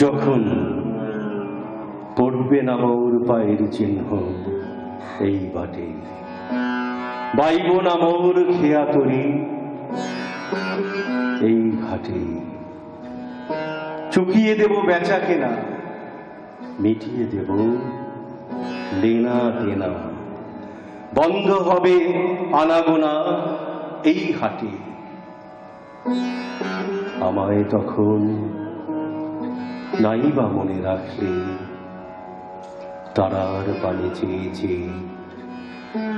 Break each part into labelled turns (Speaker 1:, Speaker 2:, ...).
Speaker 1: যখন পড়বে না মৌর পায়ের চিহ্ন এই বাটে। বাইব না মৌর খেয়া তরি এই ঘাটে। চুকিয়ে দেব বেচা কেনা, মিটিয়ে দেব দেনা। বন্ধ হবে আনাগোনা এই হাটে আমায় তখন নাই বা মনে রাখলে তারার পানে চেয়েছে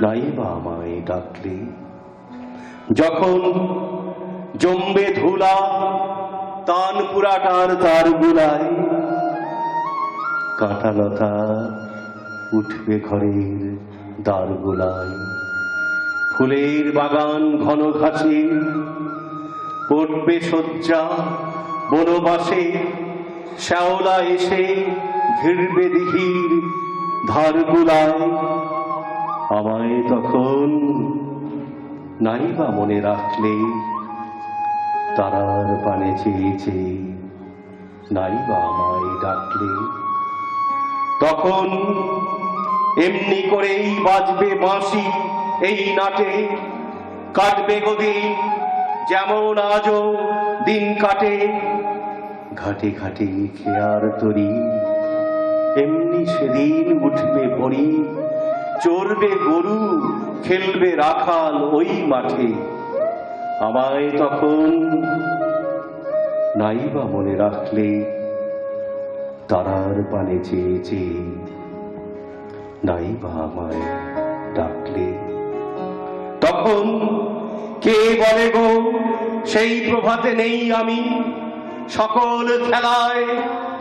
Speaker 1: নাই বা আমায় ডাকলে, যখন জম্বে ধুলা তান পুরাটার তার গুলায় কাঁটালতা উঠবে ঘরের দ্বার গোলায়। ফুলের বাগান ঘন ঘাসে পড়বে শয্যা বনবাসে শ্যাওলা এসে ঘিরবে দিঘির ধার আমায় তখন নাই বা মনে রাখলে, তারার পানে চেয়েছে, নাই বা আমায় ডাকলে। তখন এমনি করেই বাজবে বাঁশি এই নাটে। কাটবে গদিন যেমন আজও দিন কাটে। ঘাটে ঘাটে খেয়ার তরি। এমনি সেদিন উঠবে পড়ি চড়বে গরু, খেলবে রাখাল ওই মাঠে। আমায় তখন নাইবা মনে রাখলে তারার পানে চেয়ে চেয়ে নাই বা আমায় ডাকলে। তখন কে বলে গো, সেই প্রভাতে নেই আমি। সকল খেলায়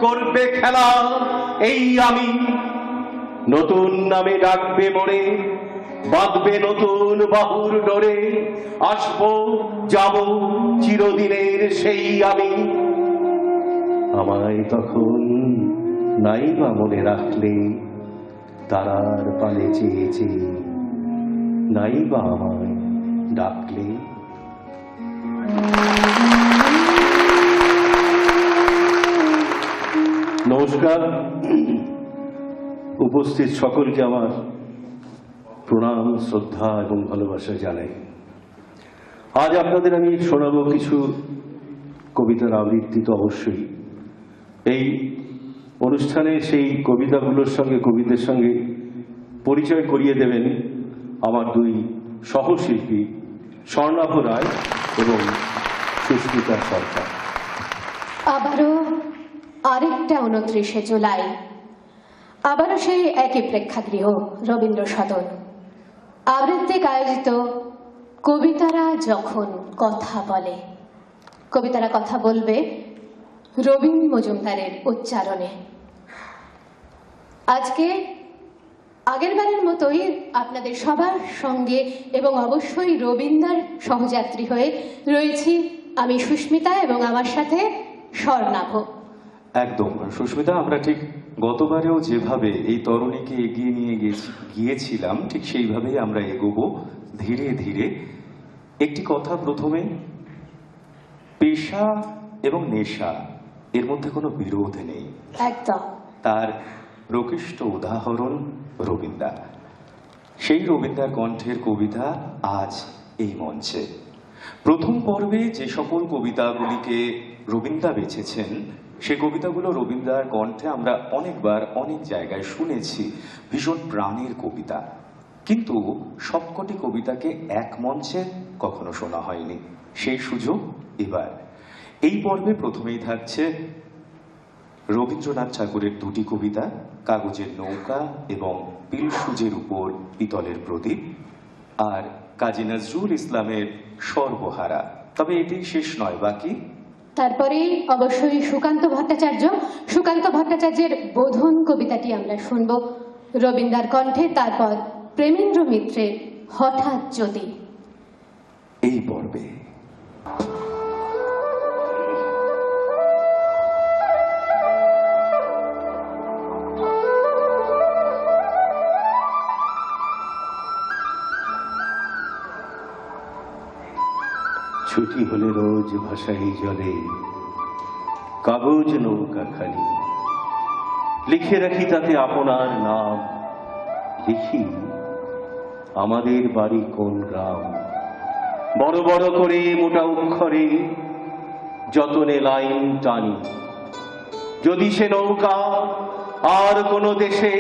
Speaker 1: করবে খেলা। এই আমি নতুন নামে ডাকবে মরে বাঁধবে নতুন বাহুর ডরে। আসব, যাব চিরদিনের সেই আমি। আমায় তখন নাই বা মনে রাখলে তারার পানে চেয়েছে নাই বা আমায় ডাকলে। নমস্কার। উপস্থিত সকলকে আমার প্রণাম, শ্রদ্ধা এবং ভালোবাসা জানাই। আজ আপনাদের আমি শোনাবো কিছু কবিতার আবৃত্তি তো অবশ্যই। এই অনুষ্ঠানে সেই কবিতাগুলোর সঙ্গে, কবিদের সঙ্গে পরিচয় করিয়ে দেবেন আমার দুই সহশিল্পী, স্বর্ণাভ রায় এবং সুস্মিতা সরকার।
Speaker 2: আবারও আরেকটা উনত্রিশে জুলাই। আবারও সেই একই প্রেক্ষাগৃহ, রবীন্দ্র সদন। আবৃত্তিক আয়োজিত কবিতারা যখন কথা বলে। কবিতারা কথা বলবে রবীন মজুমদারের উচ্চারণে। আজকে আগেরবারের মতোই আপনাদের সবার সঙ্গে এবং অবশ্যই রবীন্দার সহযাত্রী হয়ে রয়েছি আমি সুস্মিতা এবং আমার সাথে স্বর্ণাভ।
Speaker 3: একদম। সুস্মিতা আমরা ঠিক গতবারেও যেভাবে এই তরুণীকে এগিয়ে নিয়ে গিয়েছিলাম ঠিক সেইভাবেই আমরা এগোবো ধীরে ধীরে। একটি কথা প্রথমে পেশা এবং নেশা এর মধ্যে কোনো বিরোধ নেই।
Speaker 2: একদম।
Speaker 3: তার প্রকৃষ্ট উদাহরণ রবীন্দ্রা। সেই রবীন্দ্রার কণ্ঠের কবিতা আজ এই মঞ্চে। প্রথম পর্বে যে সকল কবিতাগুলিকে রবীন্দ্রা বেছেছেন সে কবিতাগুলো রবীন্দ্রার কণ্ঠে আমরা অনেকবার, অনেক জায়গায় শুনেছি। ভীষণ প্রাণের কবিতা। কিন্তু সবকটি কবিতাকে এক মঞ্চে কখনো শোনা হয়নি। সেই সুযোগ এবার। এই পর্বে প্রথমেই থাকছে রবীন্দ্রনাথ ঠাকুরের দুটি কবিতা, কাগজের নৌকা এবং পিলসুজের উপর পিতলের প্রদীপ আর কাজী নজরুল ইসলামের সর্বহারা। তবে এটি শেষ নয়, বাকি
Speaker 2: তারপরে অবশ্যই সুকান্ত ভট্টাচার্য। সুকান্ত ভট্টাচার্যের বোধন কবিতাটি আমরা শুনব রবীন্দ্রার কণ্ঠে, তারপর প্রেমেন্দ্র মিত্রের হঠাৎ যদি।
Speaker 3: এই পর্বে
Speaker 1: ছুটি হলে রোজ ভাসাই জলে, কাগজ নৌকা খালি। লিখে রাখি তাতে আপনার নাম, লিখি আমাদের বাড়ি কোন গ্রাম। বড় বড় করে মোটা অক্ষরে যতনে লাইন টানি। যদি সে নৌকা আর কোনো দেশে,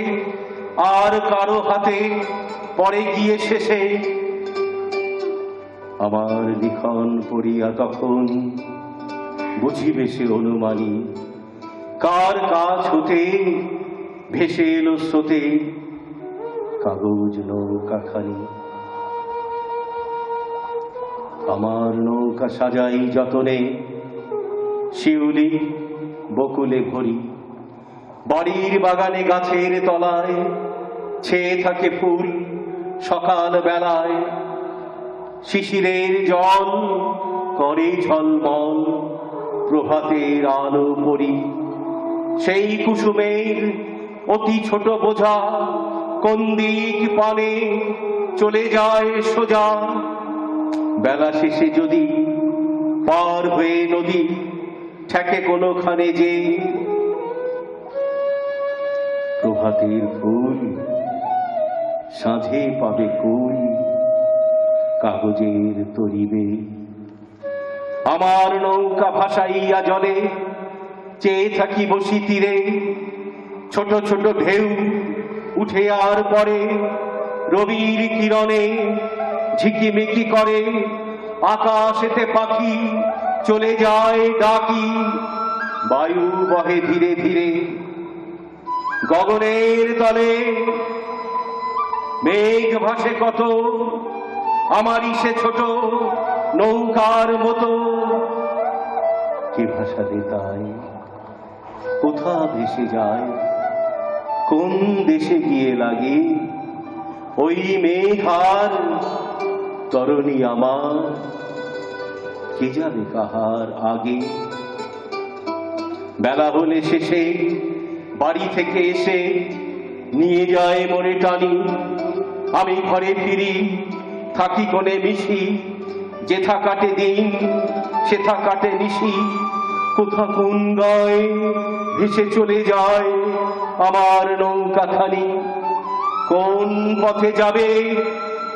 Speaker 1: আর কারও হাতে পরে গিয়ে শেষে আমার লিখন পড়িয়া তখন বুঝিবে সে অনুমানী। কার কাছ হতে ভেসে এলো স্রোতে? কাগজ নৌকা খানি। আমার নৌকা সাজাই যতনে, শিউলি বকুলে ভরি। বাড়ির বাগানে গাছের তলায় ছেয়ে থাকে ফুল সকাল বেলায় শিশিরের জল, করে ঝলমল প্রভাতের আলো পরি সেই কুসুমের অতি ছোট বোঝা কোন দিক পানে চলে যায় সোজা? বেলা শেষে যদি পার হয়ে নদী ঠেকে কোনোখানে যে প্রভাতের ফুল, সাঁঝে পাবে কুল কাগজের তরিবে। আমার নৌকা ভাসাইয়া জলে, চেয়ে থাকি বসি তীরে। ছোট ছোট ঢেউ উঠে আর পরে রবির কিরণে ঝিকিমিকি করে। আকাশেতে পাখি চলে যায় ডাকি, বায়ু বহে ধীরে ধীরে। গগনের তলে মেঘ ভাসে কত আমারই সে ছোট নৌকার মতো। কে ভাষাতে তাই? কোথা ভেসে যায়? কোন দেশে গিয়ে লাগে? ওই মেঘার তরণী আমার। কে যাবে কাহার আগে? বেলা হলে শেষে বাড়ি থেকে এসে নিয়ে যায় মনে টানি। আমি ঘরে ফিরি থাকি কোণে মিশি, যেথা কাটে দিন, সেথা কাটে নিশি। কোথা কোন গায়ে ভেসে চলে যায় আমার নৌকা খানি? কোন পথে যাবে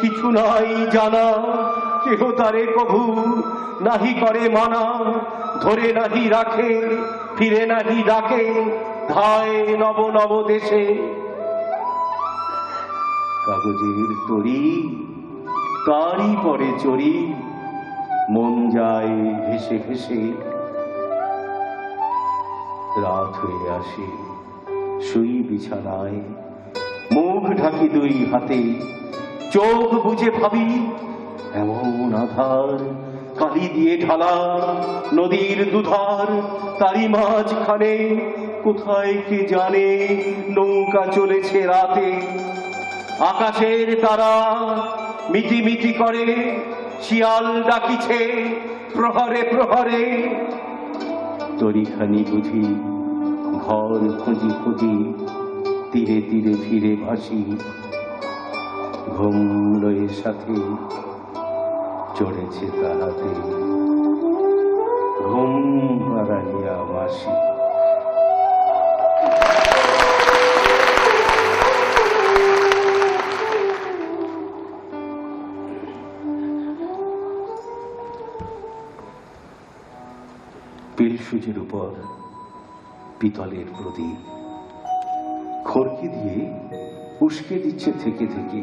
Speaker 1: কিছু নাই জানা, কেহ তারে কভু নাহি করে মানা, ধরে নাহি রাখে, ফিরে নাহি ডাকে, ধায় নব নব দেশে। কাগজের তরি তারই পরে চড়ি, মন যায় ভেসে ভেসে। রাত হয়ে আসে, শুই বিছানায়, মুখ ঢাকি দুই হাতে। চোখ বুঝে ভাবি, এমন আধার, কালি দিয়ে ঢালা, নদীর দুধার তারি মাঝখানে কোথায় কে জানে, নৌকা চলেছে রাতে। আকাশের তারা মিটি মিটি করে, শিয়াল ডাকিছে, প্রহরে প্রহরে। তরিখানি বুঝি, ঘর খুঁজি খুঁজি, তীরে তীরে ফিরে ভাসি। ঘুম লয়ের সাথে চড়েছে তাহাতে। ঘুম হারাইয়া বাসি। পিলসুজের উপর পিতলের প্রদীপ। খড়কি দিয়ে উস্কে দিচ্ছে থেকে থেকে।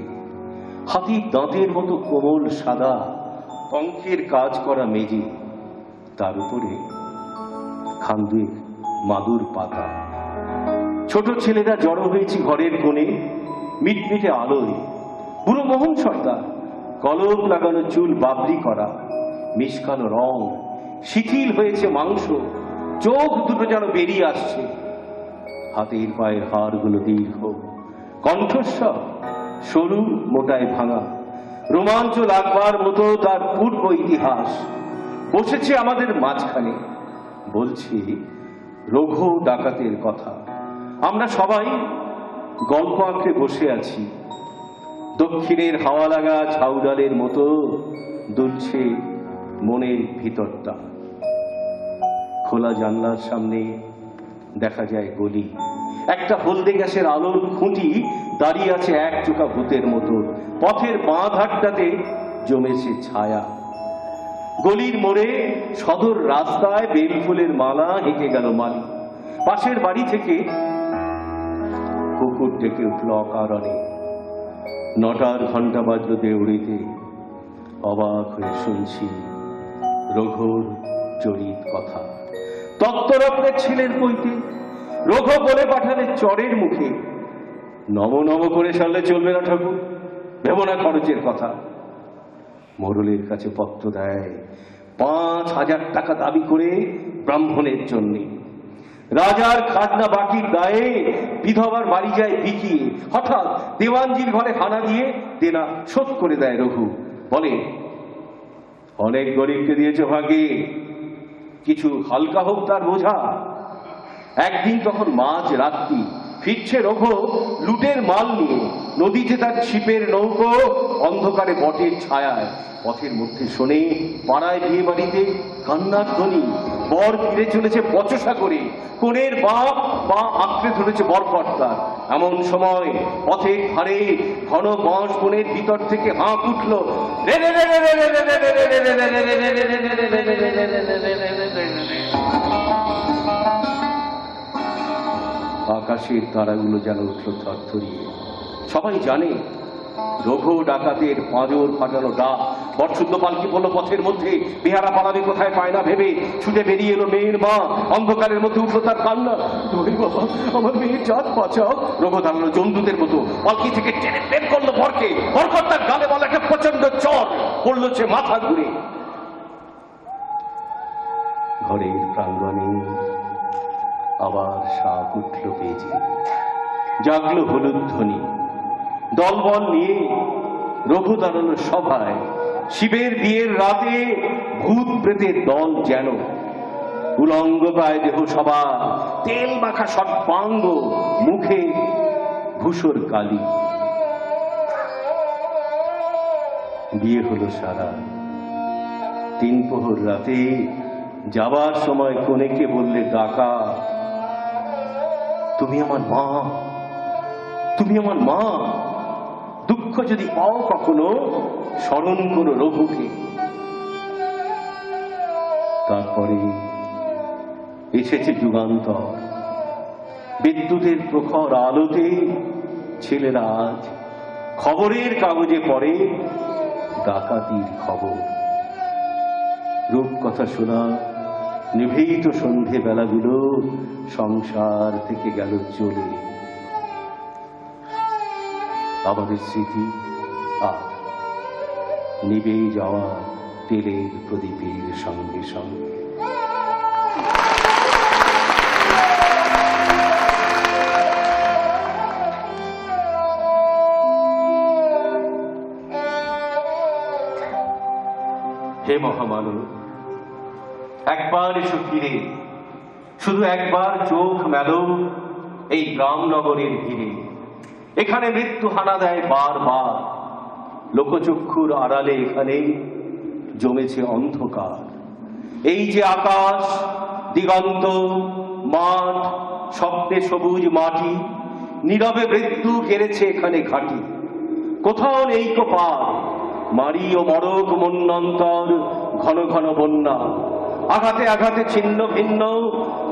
Speaker 1: হাতির দাঁতের মতো কোমল, সাদা পঙ্কের কাজ করা মেজে তার উপরে খান্দুয়ের মাদুর পাতা। ছোট ছেলেরা জড়ো হয়েছে ঘরের কোণে, মিটমিটে আলোয়। বুড়ো মোহন সর্দার, কলম লাগানো চুল বাবরি করা মিশকানো রং। শিথিল হয়েছে মাংস। চোখ দুটো যেন বেরিয়ে আসছে। হাতের পায়ের হাড়গুলো দীর্ঘ। কণ্ঠস্বর সরু, মোটায় ভাঙা। রোমাঞ্চ লাগবার মতো তার পূর্ব ইতিহাস। বসেছে আমাদের মাঝখানে। বলছি রঘু ডাকাতের কথা। আমরা সবাই গল্প আঁকড়ে বসে আছি। দক্ষিণের হাওয়া লাগা ঝাউডালের মতো দুলছে মনের ভিতরটা। খোলা জানলার সামনে দেখা যায় গলি। একটা হলদে গ্যাসের আলোর খুঁটি দাঁড়িয়ে আছে এক চোখা ভূতের মতো। পথের বাঁ ধারটাতে জমেছে ছায়া। গলির মোড়ে সদর রাস্তায় বেলফুলের মালা হেঁকে গেল মালি। পাশের বাড়ি থেকে কুকুর ডেকে উঠল অকারণে। নটার ঘণ্টা বাজলো দেউড়িতে। অবাক হয়ে শুনছি রঘুর চরিত কথা। তত্ত্বরত্নের ছিলেন কইতে। রঘু বলে পাঠালে চরের মুখে। নম নম করে সারলে চলবে না ঠাকুর। ভেব না খরচের কথা। মোরলের কাছে পত্র দেয়। পাঁচ হাজার টাকা দাবি করে ব্রাহ্মণের জন্যে। রাজার খাজনা বাকির দায়ে বিধবার বাড়ি যায় বিকিয়ে। হঠাৎ দেওয়ানজির ঘরে হানা দিয়ে দেনা শোধ করে দেয় রঘু। বলে, অনেক গরিবকে দিয়েছে ভাগে কিছু হালকা হোক তার বোঝা। একদিন তখন মাঝ রাত্রি ফিরছে রঘু লুটের মাল নিয়ে। নদীতে তার ছিপের নৌকো অন্ধকারে বটের ছায়ায়। পথের মধ্যে শোনে পাড়ায় বিয়ে বাড়িতে কান্নার ধ্বনি। বর ফিরে চলেছে বচসা করে কোণের বাপ বা আঁকড়ে ধরেছে বরকর্তার এমন সময় পথের ধারে ঘন বাঁশ বনের ভিতর থেকে হাঁক উঠল আকাশের তারাগুলো যেন উঠল থরথরিয়ে। সবাই জানে রঘু ডাকাতের পাঁজর ফাটানো ডাক বর্ষুদ্ধ পালকি বলল, পথের মধ্যে বিহারা পালাবে কোথায় পায় না ভেবে? ছুটে বেরিয়ে এলো মেয়ের মা। অন্ধকারের মধ্যে উঠল তার কান্না। আমার মেয়ের জাত বাঁচাও। রঘু দাঁড়াল জন্তুদের মতো। পালকি থেকে টেনে বের করল বরকে বরকর তার গালে বলা একটা প্রচণ্ড চর পড়ল সে মাথা ঘুরে। ঘরের প্রাঙ্গণে আবার সাপ উঠল বেজে জাগলো হলুদ ধ্বনি। দলবল নিয়ে রঘু দাঁড়ানো সভায়। শিবের বিয়ের রাতে ভূত প্রেতের দল যেন। উলঙ্গ গায়ে দেহ সবা তেল মাখা সর্বাঙ্গ, মুখে ভূষর কালি। বিয়ে হলো সারা। তিন প্রহর রাতে যাবার সময় কনেকে বললে ডাকা তুমি আমার মা। তুমি আমার মা। দুঃখ যদি পাও কখনো স্মরণ করো রঘুকে। তারপরে এসেছে যুগান্তর। বিদ্যুতের প্রখর আলোতে ছেলেরা আজ খবরের কাগজে পড়ে, ডাকাতির খবর। রূপকথা শোনা, নিভৃত সন্ধে বেলাগুলো সংসার থেকে গেল চলে। আমাদের স্মৃতি আর নিবে যাওয়া তেলের প্রদীপের সঙ্গে সঙ্গে। হে মহামানব, একবার এসো ফিরে। শুধু একবার চোখ মেলো এই গ্রাম নগরের ভিড়ে। এখানে মৃত্যু হানা দেয় বারবার। লোকচক্ষুর আড়ালে এখানে জমেছে অন্ধকার। এই যে আকাশ, দিগন্ত, মাঠ, স্বপ্নে সবুজ মাটি, নীরবে মৃত্যু কেড়েছে এখানে ঘাটি। কোথাও নেই কপাল মারি ও মরক মন্নন্তর, ঘন ঘন বন্যা। আঘাতে আঘাতে ছিন্ন ভিন্ন,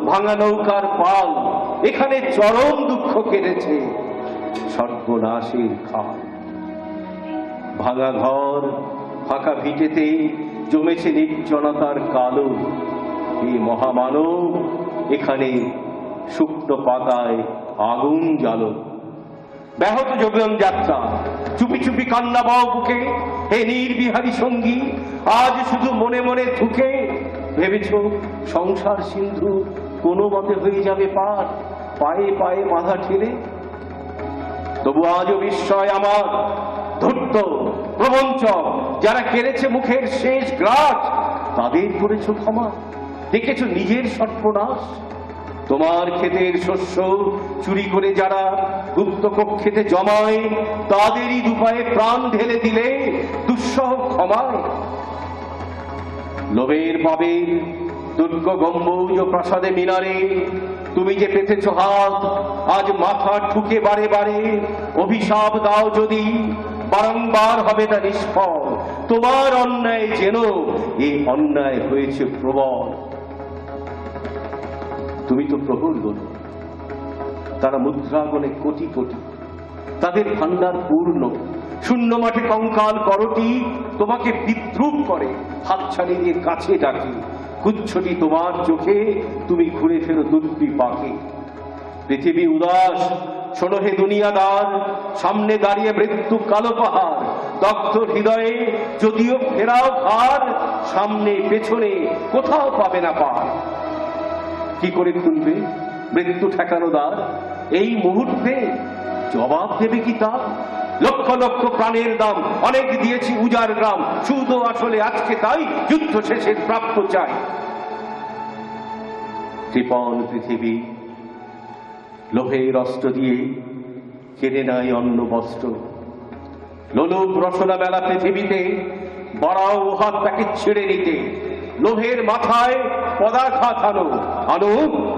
Speaker 1: ভাঙা নৌকার পাল, এখানে চরম দুঃখ কেড়েছে সর্বনাশের খাল। ভাঙা ঘর, ফাঁকা ভিটেতে জমেছে নির্জনতার কালো। এই মহামানব, এখানে শুকনো পাতায় আগুন জ্বালো। ব্যাহত যোগন যাত্রা, চুপি চুপি কান্না বাও বুকে। হে নির্বিহারী সঙ্গী, আজ শুধু মনে মনে থুকে। ভেবেছ, সংসার সিন্ধু কোনো মতে হয়ে যাবে পার, পায়ে পায়ে বাধা ঠেলে? তবু আজও বিস্ময় আমার, ধূর্ত। প্রবঞ্চক, যারা কেড়েছে মুখের শেষ গ্রাস, তাদের করেছ ক্ষমা। দেখেছ নিজের সর্বনাশ তোমার ক্ষেতের শস্য চুরি করে যারা গুপ্ত কক্ষেতে জমায়, তাদেরই দুপায়ে প্রাণ ঢেলে দিলে দুঃসহ ক্ষমায়। লোভের পাবে দুর্গ গম্বুজ প্রাসাদে মিনারে তুমি যে পেতেছ হাত, আজ মাথা ঠুকে বারে বারে অভিশাপ দাও যদি। বারংবার হবে তা নিষ্ফল। তোমার অন্যায় যেন এই অন্যায় হয়েছে প্রবল। তুমি তো প্রহর গণ তারা মুদ্রা গণে কোটি কোটি। তাদের ভান্ডার পূর্ণ। শূন্য মাঠে কঙ্কাল করটি তোমাকে বিদ্রুপ করে। হাতছানি দিয়ে কাছে ডাকে। কুচ্ছটি তোমার চোখে, তুমি ঘুরে ফেরো দুর্বি পাকে পৃথিবী উদাস শোনো হে দুনিয়াদার, সামনে দাঁড়িয়ে মৃত্যু কালো পাহাড়, দগ্ধ হৃদয়ে যদিও ফেরাও ঘর সামনে পেছনে কোথাও পাবে না পার কি করে খুলবে মৃত্যু ঠেকানো দ্বার? এই মুহূর্তে জবাব দেবে কি তা? লক্ষ লক্ষ প্রাণের দাম, অনেক দিয়েছি উজার গ্রাম, শুধু আসলে আজকে তাই যুদ্ধ শেষের প্রাপ্য চাই। কৃপণ পৃথিবী লোহের অস্ত্র দিয়ে কেড়ে নাই অন্ন বস্ত্র। লোলুপ রসনা মেলা পৃথিবীতে, বড়াও হাত তাকে ছেড়ে নিতে। লোহের মাথায় পদাঘাত আনো আনো,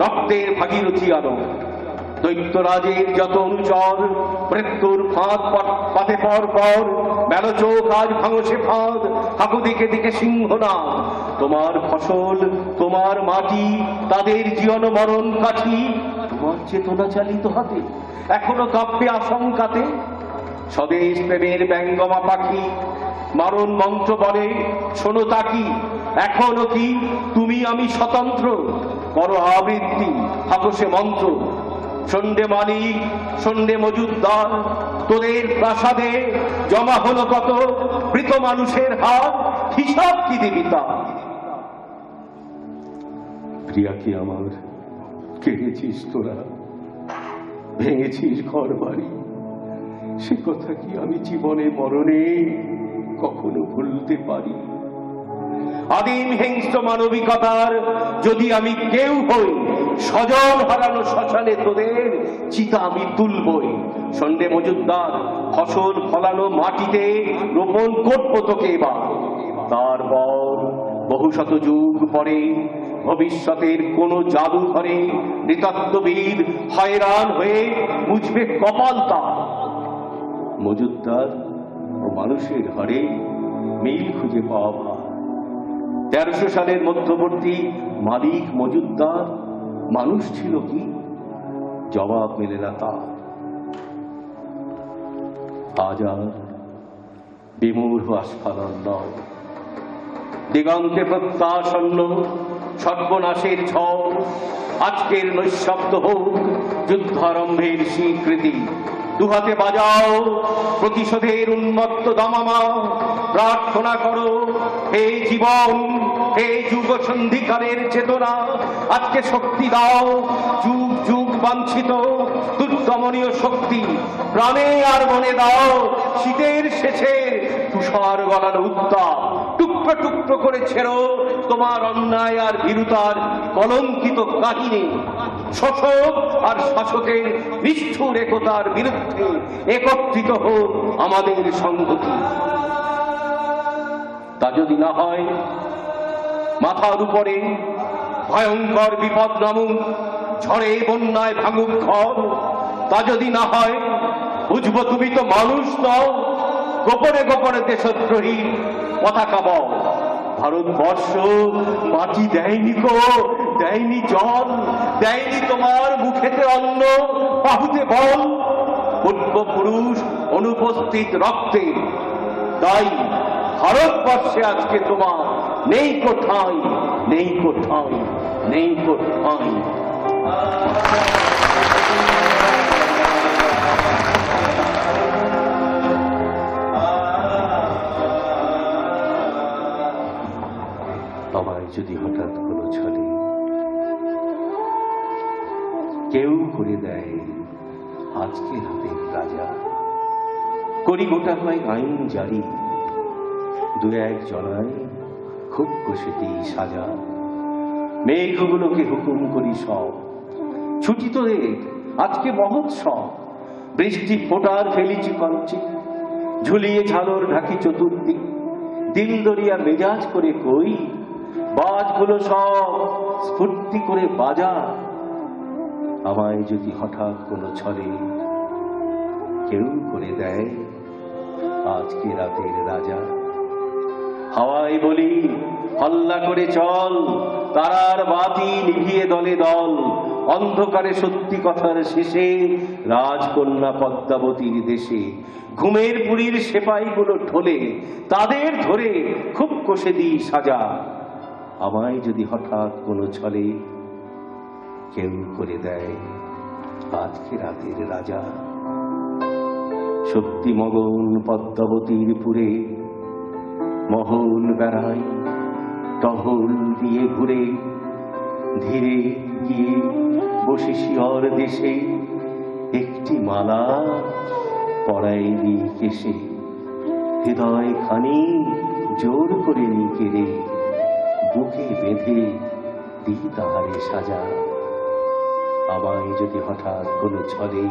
Speaker 1: রক্তের ভাগীরথী আনো। দৈত্যরাজের যত অনুচর মৃত্যুর ফাঁদ পাতে পর পর মেলো চোখ আজ ভাঙসে ফাঁদ হাকু দিকে দিকে সিংহ না তোমার ফসল, তোমার মাটি, তাদের জীবন মরণ কাঠি তোমার চেতনা চালিত হাতে এখনও কাঁপবে আশঙ্কাতে স্বদেশ প্রেমের ব্যঙ্গমা পাখি, মারণ মন্ত্র বলে, শোনো তাকি এখনও কি? তুমি আমি স্বতন্ত্র। করো আবৃত্তি হাকসে মন্ত্র। সন্ধ্যে মালিক সন্ধ্যে মজুদ্দার তোদের প্রাসাদে জমা হলো কত? মৃত মানুষের হাত, হিসাব কি দিবি তা প্রিয়া কি আমার কেড়েছিস তোরা? ভেঙেছিস ঘর বাড়ি সে কথা কি আমি জীবনে মরণে কখনো ভুলতে পারি? আদিম হিংস্র মানবিকতার যদি আমি কেউ হই স্বজন হারানো শ্মশানে তোদের চিতা আমি তুলবই। সন্ডে মজুদ্দার ফসল ফলানো মাটিতে রোপণ করব তোকে এবার। তারপর বহু শত যুগ পরে ভবিষ্যতের কোন জাদু ধরে নৃতত্ত্ববিদ হয়রান হয়ে মুছবে কপাল তার মজুদ্দার ও মানুষের হারে মিল খুঁজে পাওয়া ভার। তেরোশো সালের মধ্যবর্তী মালিক মজুদ্দার মানুষ ছিল কি? জবাব মেলে না তা আজ আর বিমূঢ় আস্ফালন নয়। দিগন্তে প্রত্যাসন্ন সর্বনাশের ঝড়। আজকের নৈশব্দ হোক, যুদ্ধারম্ভের স্বীকৃতি। দুহাতে বাজাও, প্রতিশোধের উন্মত্ত দামামা। প্রার্থনা করো, হে জীবন, হে যুগ সন্ধিকালের চেতনা। আজকে শক্তি দাও, যুগ যুগ বাঞ্ছিত, দুর্দমনীয় শক্তি। প্রাণে আর মনে দাও, শীতের শেষে তুষার গলার উত্তাপ। টুকরো টুকরো করে ছেড়ো। তোমার অন্যায় আর ভীরুতার কলঙ্কিত কাহিনী। শোষক আর শাসকের নিষ্ঠুর একতার বিরুদ্ধে একত্রিত হোক আমাদের সংহতি। তা যদি না হয়, মাথার উপরে ভয়ঙ্কর বিপদ নামুক, ঝড়ে বন্যায় ভাঙুক ঘর। তা যদি না হয়, বুঝব তুমি তো মানুষ নও, গোপনে গোপনে দেশদ্রোহী। পতাকা বল ভারতবর্ষ মাটি দেয়নি গো দেয়নি জল, দেয়নি তোমার মুখেতে অন্ন, বাহুতে বল। পূর্বপুরুষ অনুপস্থিত রক্তে, তাই ভারতবর্ষে আজকে তোমার নেই কোথায় নেই কোথায় নেই কোথায়। করে দেয়। আজকে রাতের রাজা। করি গোটা হয় আইন জারি। দু এক জনায় খুব কষেটি সাজা। মেঘগুলোকে হুকুম করি সব। ছুটি তোদের আজকে মহোৎসব। বৃষ্টি ফোটার ফেলিছি কঞ্চি। ঝুলিয়ে ঝালর ঢাকি চতুর্দিক। দিল দরিয়া মেজাজ করে কই? বাজগুলো সব স্ফূর্তি করে বাজা। আমায় যদি হঠাৎ কোনো ছলে কেউ করে দেয়, আজকে রাতের রাজা। হাওয়াই বলি, হল্লা করে চল, তারার বাতি নিভিয়ে দলে দল। অন্ধকারে সত্যি কথার শেষে রাজকন্যা পদ্মাবতীর দেশে, ঘুমের পুরীর সেপাইগুলো ঢোলে, তাদের ধরে খুব কষে দিই সাজা। আমায় যদি হঠাৎ কোনো ছলে কেউ করে দেয় আজকে রাতের রাজা। সত্যি মগন পদ্মাবতীর পুরে, মহল বেড়াই টহল দিয়ে ঘুরে, ধীরে গিয়ে বসে শিয়র দেশে, একটি মালা পড়াই দিই কেসে হৃদয় খানি জোর করে নি কেড়ে বুকে বেঁধে দিই তাহারে সাজা। আমায় যদি হঠাৎ কোনো ছলে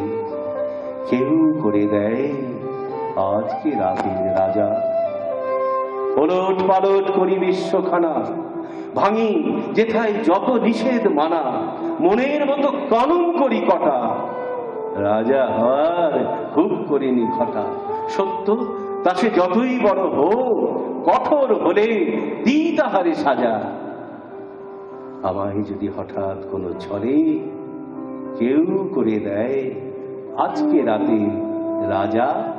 Speaker 1: কেউ করে দেয় আজকে রাতের রাজা? ওলট পালট করি বিশ্বখানা, ভাঙি যেথায় যত নিষেধ মানা, মনের মতো কানুন করি কটা। রাজা হওয়ার খুব করিনি ঘটা সত্য, তা সে যতই বড় হোক, কঠোর হলে দি তাহারে সাজা। আমায় যদি হঠাৎ কোনো ছলে কেউ করে দেয়। আজকে রাতে রাজা